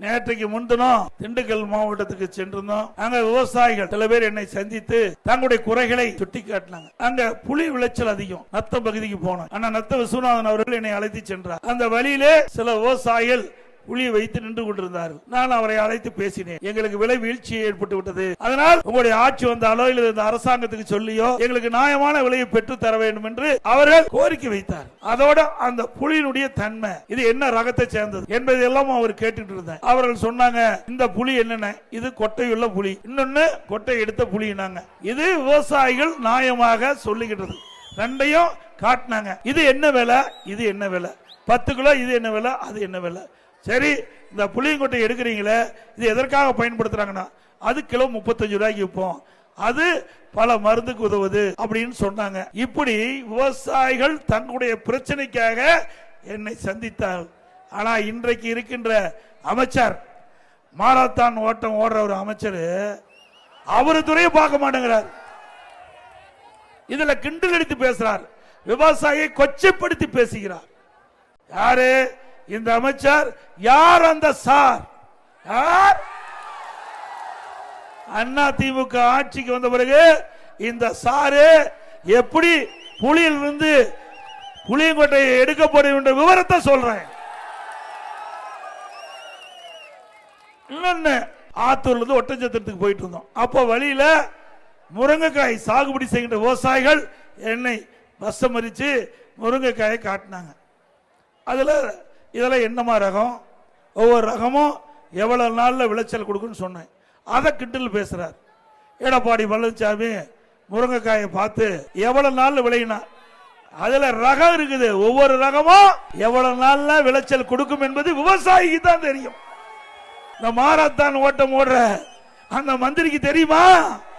நேற்றைக்கு முன்தினம் திண்டுக்கல் மாவட்டத்துக்கு சென்றிருந்தோம். அங்க விவசாயிகள் சில பேர் என்னை சந்தித்து தங்களுடைய குறைகளை சுட்டி காட்டினாங்க. அங்க புலி விளைச்சல் அதிகம். நத்த பகுதிக்கு போனோம். ஆனா நத்த விஸ்வநாதன் அவர்கள் என்னை அழைத்து சென்றார். அந்த வழியிலே சில விவசாயிகள் புலியை வைத்து நின்று கொண்டிருந்தார்கள். நான் அவரை அழைத்து பேசினேன். எங்களுக்கு விலை வீழ்ச்சி ஏற்பட்டு விட்டது. அதனால் உங்களுடைய ஆட்சி வந்தாலோ இல்ல இந்த அரசாங்கத்துக்கு சொல்லியோ எங்களுக்கு நியாயமான விலையை பெற்று தர வேண்டும் என்று அவர்கள் கோரிக்கை வைத்தார். அதோட அந்த புலியினுடைய தன்மை இது என்ன ரகத்தை சேர்ந்தது என்பதை எல்லாம் அவர் கேட்டுட்டு இருந்தார். அவர்கள் சொன்னாங்க இந்த புலி என்னென்ன? இது கொட்டையுள்ள புலி. இன்னொன்னு கொட்டை எடுத்த புலினாங்க இது விவசாயிகள் நியாயமாக சொல்லிக்கிட்டது ரெண்டையும் காட்டினாங்க. இது என்ன விலை? இது என்ன விலை? பத்து கிலோ இது என்ன விலை? அது என்ன விலை? சரி இந்த புளியங்கொட்டை எடுக்கிறீங்களே இது எதற்காக பயன்படுத்துறாங்கன்னா அது கிலோ முப்பத்தஞ்சு ரூபாய்க்கு விற்போம். அது பல மருந்துக்கு உதவுது அப்படின்னு சொன்னாங்க. இப்படி விவசாயிகள் தங்களுடைய பிரச்சனைக்காக என்னை சந்தித்தார் ஆனா இன்றைக்கு இருக்கின்ற அமைச்சர் மாரத்தான் ஓட்டம் ஓடுற ஒரு அமைச்சர் அவரு துறையை பார்க்க மாட்டேங்கிறார். இதுல கிண்டல் எடுத்து பேசுறார். விவசாயியை கொச்சைப்படுத்தி பேசுகிறார். யாரு? இந்த அமைச்சர் யார் அந்த சார்? யார்? அண்ணா திமுக ஆட்சிக்கு வந்த பிறகு இந்த சாரு எப்படி புலியிலிருந்து புளியங்கோட்டையை எடுக்கப்படும் என்ற விவரத்தை சொல்றேன். இன்னொன்னு ஆத்தூர்ல இருந்து ஒட்டஞ்சத்திரத்துக்கு போயிட்டு இருந்தோம் அப்போ வழியில முருங்கைக்காய் சாகுபடி செய்கின்ற விவசாயிகள் என்னை பஸ்ஸை மறிச்சு முருங்கைக்காயை காட்டினாங்க. அதுல இதெல்லாம் என்னமா ரகம்? ஒவ்வொரு ரகமும் எவ்வளவு நாளில் விளைச்சல் கொடுக்குன்னு சொன்னேன். அதை கிட்டில் பேசுகிறார் எடப்பாடி பழனிசாமி முருங்கைக்காயை பார்த்து எவ்வளோ நாளில் விளையினா? அதில் ரகம் இருக்குது. ஒவ்வொரு ரகமும் எவ்வளவு நாளில் விளைச்சல் கொடுக்கும் என்பது விவசாயிக்கு தான் தெரியும். இந்த மாரத்தான் ஓட்டம் ஓடுற அந்த மந்திரிக்கு தெரியுமா?